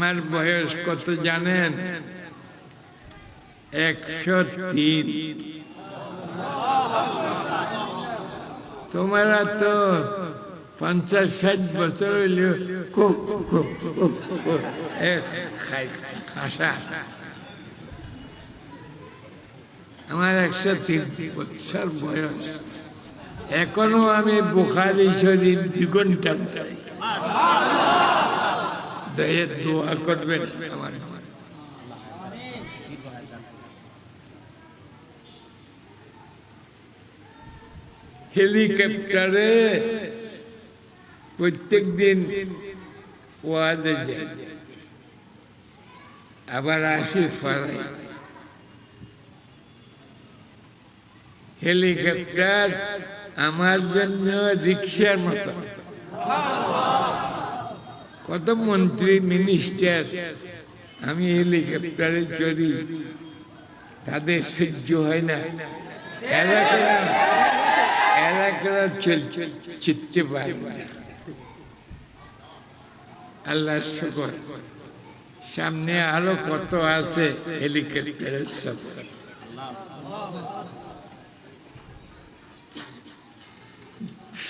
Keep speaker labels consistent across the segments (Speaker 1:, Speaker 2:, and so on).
Speaker 1: আমার বয়স কত জানেন? একশো তিন। তোমরা তো পঞ্চাশ ষাট বছর হইল। আমার একশো তিন বছর বয়স। এখনও আমি বুখারি শরীর দু ঘণ্টা চাই দয়ে করবেন আমার হেলিকপ্টারে প্রত্যেক দিন ওয়াজে যাই আবার আসি ফরাই হেলিকপ্টার আমার জন্য রিক্সার মতো। কত মন্ত্রী মিনিস্টার আমি হেলিকপ্টারে চড়ি। তাদের সহ্য হয় না। এলাকা এলাকা চল চিনতে পারবে না। আল্লাহ শুকর। সামনে আরও কত আছে হেলিকপ্টারের সফর।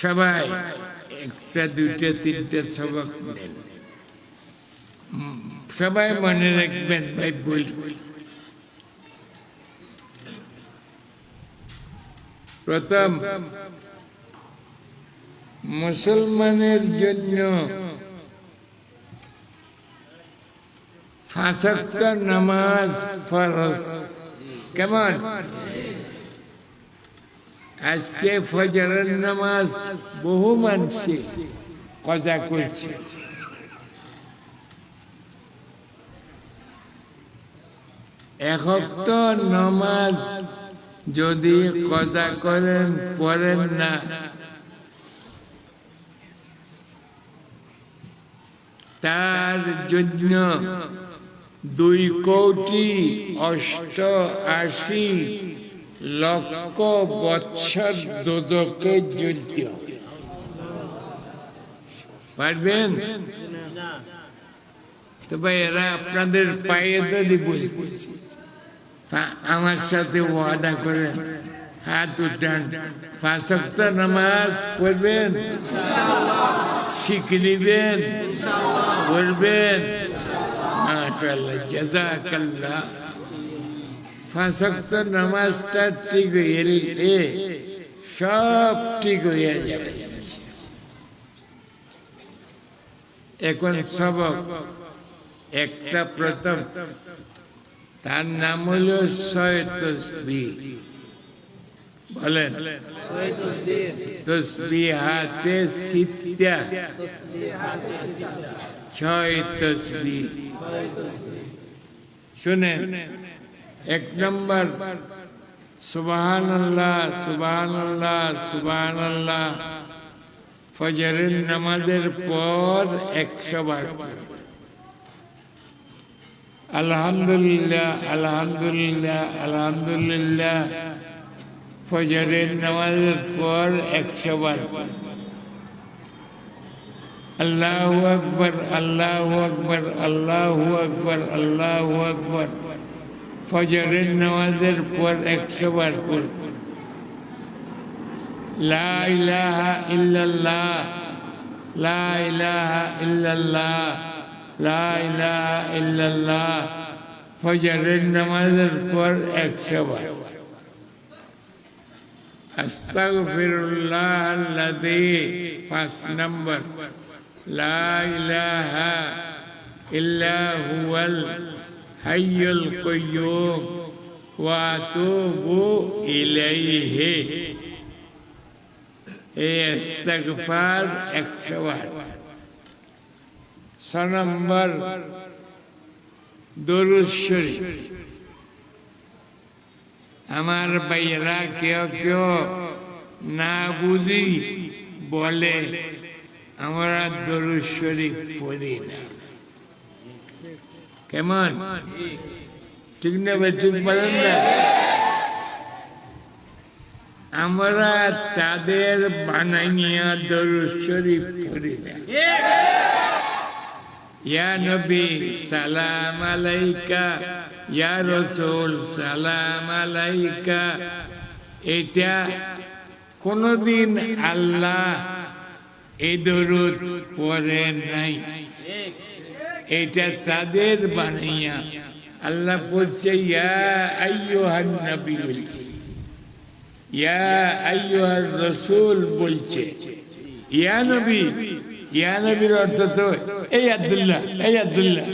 Speaker 1: সবাই একটা, দুইটা, তিনটা সবক নেন। সবাই মনে রাখবেন, ভাই বল প্রথম, মুসলমানের জন্য ফাঁসক্ত নামাজ ফরজ। কেমন? আজকে ফজরের নামাজ বহু মানুষে কজা করছে। একক তো নামাজ যদি কজা করেন, পড়েন না। তার জন্য দুই কোটি অষ্ট আশি লক্ষ বৎসর দোদকে যুদ্ধ। পারবেন? তবে এরা আপনাদের পায়ে দাদি বলতেছে আমার সাথে ওয়াদা করেন হাত উঠান। পাঁচক্ত নামাজ পড়বেন, শিখে নিবেন, পড়বেন। মাশাল্লাহ জাজাকাল্লাহ ফাঁসক্ত নামাজটা ঠিক হয়ে এলে সব ঠিক হয়ে যাবে। এখন সবক একটা প্রথম। তার নাম হলো ছয় তসবি বলেন। তসবি হাতে সিত্যা ছয় তসবি শুনেন। এক নম্বর। সুবাহান আল্লাহ সুবাহান আল্লাহ সুবাহান আল্লাহ ফজরের নামাজের পর একশো বার। আলহামদুলিল্লাহ আলহামদুলিল্লাহ আলহামদুলিল্লাহ ফজরের নামাজের পর একশো বার আল্লাহ আকবর আল্লাহ আকবর আল্লাহ আকবর আল্লাহ আকবর ফজরের নামাজের পর একশো বার পর লা ইলাহা ইল্লাল্লাহ লা ইলাহা ইল্লাল্লাহ লা ইলাহা ইল্লাল্লাহ ফজরের নামাজের পর একশো বার আস্তাগফিরুল্লাহ আল্লাযী পাঁচ নম্বর লা ইলাহা ইল্লা হুয়াল হাইয়ুল কাইয়্যুম ওয়া আতুবু ইলাইহি এই ইস্তেগফার একশো বার ছ নম্বর দরুদ আমার ভাইয়েরা কেউ কেউ না বুঝি বলে, আমরা দরুদ শরীফ পড়ি না। কেমন? ঠিক না ভাই, ঠিক বলেন না। আমরা তাদের বানাইয়া দরুদ শরীফ পড়ি না। ইয়া নবী সালাম ইয়া রসুল সালাম এটা কোনদিন আল্লাহ এই দরুদ পরে নাই। এটা তাদের বানাইয়া আল্লাহ বলছে, ইয়া আইয়ুহান নবী বলছে। ইয়া আইয়ুহার রসুল বলছে, ইয়া নবী ইয়া নবীর অর্থ তো এই আব্দুল্লাহ এই আব্দুল্লাহ